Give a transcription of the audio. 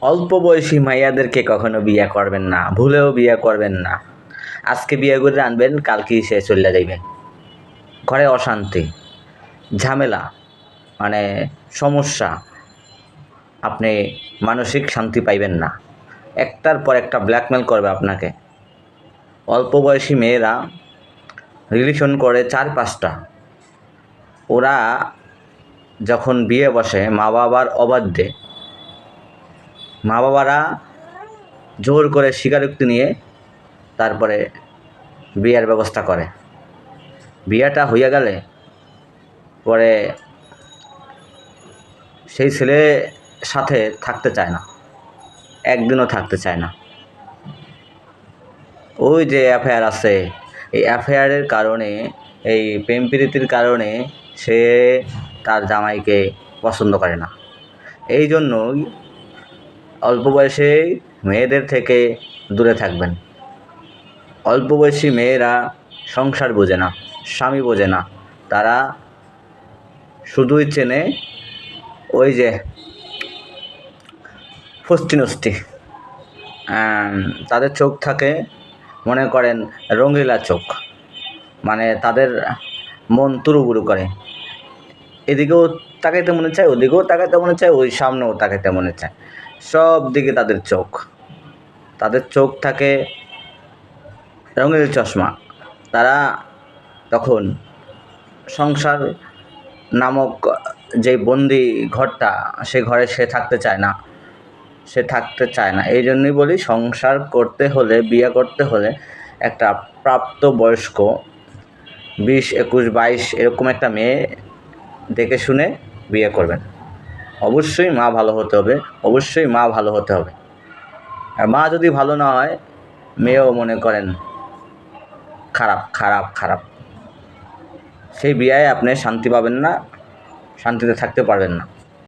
অল্প বয়সী মাইয়াদেরকে কখনো বিয়ে করবেন না, ভুলেও বিয়ে করবেন না। আজকে বিয়ে করে আনবেন, কালকেই সে চলে যাইবেন। ঘরে অশান্তি, ঝামেলা মানে সমস্যা। আপনি মানসিক শান্তি পাইবেন না। একটার পর একটা ব্ল্যাকমেল করবে আপনাকে। অল্প বয়সী মেয়েরা রিলেশন করে চার পাঁচটা। ওরা যখন বিয়ে বসে মা বাবার অবাধ্যে মা বাবারা জোর করে স্বীকারোক্তি নিয়ে তারপরে বিয়ার ব্যবস্থা করে। বিয়াটা হইয়া গেলে পরে সেই ছেলে সাথে থাকতে চায় না, একদিনও থাকতে চায় না। ওই যে অ্যাফেয়ার আছে, এই অ্যাফেয়ারের কারণে, এই প্রেম প্রীতির কারণে সে তার জামাইকে পছন্দ করে না। এই জন্যই অল্প বয়সে মেয়েদের থেকে দূরে থাকবেন। অল্প বয়সী মেয়েরা সংসার বোঝে না, স্বামী বোঝে না। তারা শুধুই চেনে ওই যে ফষ্টি নষ্টি তাদের চোখ থাকে, মনে করেন, রঙিলা চোখ। মানে তাদের মন তুরুবুরু করে। এদিকেও তাকাইতে মনে চায়, ওদিকেও তাকাইতে মনে চায়, ওই সামনেও তাকাইতে মনে চায়। সব দিকে তাদের চোখ। তাদের চোখ থাকে রঙের চশমা। তারা তখন সংসার নামক যে বন্দি ঘরটা, সে ঘরে সে থাকতে চায় না। সে থাকতে চায় না। এই জন্যই বলি সংসার করতে হলে, বিয়ে করতে হলে একটা প্রাপ্ত বয়স্ক বিশ, একুশ, বাইশ, এরকম একটা মেয়ে দেখে শুনে বিয়ে করবেন। অবশ্যই মা ভালো হতে হবে, অবশ্যই মা ভালো হতে হবে। আর মা যদি ভালো না হয়, মেয়েও মনে করেন খারাপ খারাপ খারাপ। সেই বিয়ায় আপনি শান্তি পাবেন না, শান্তিতে থাকতে পারবেন না।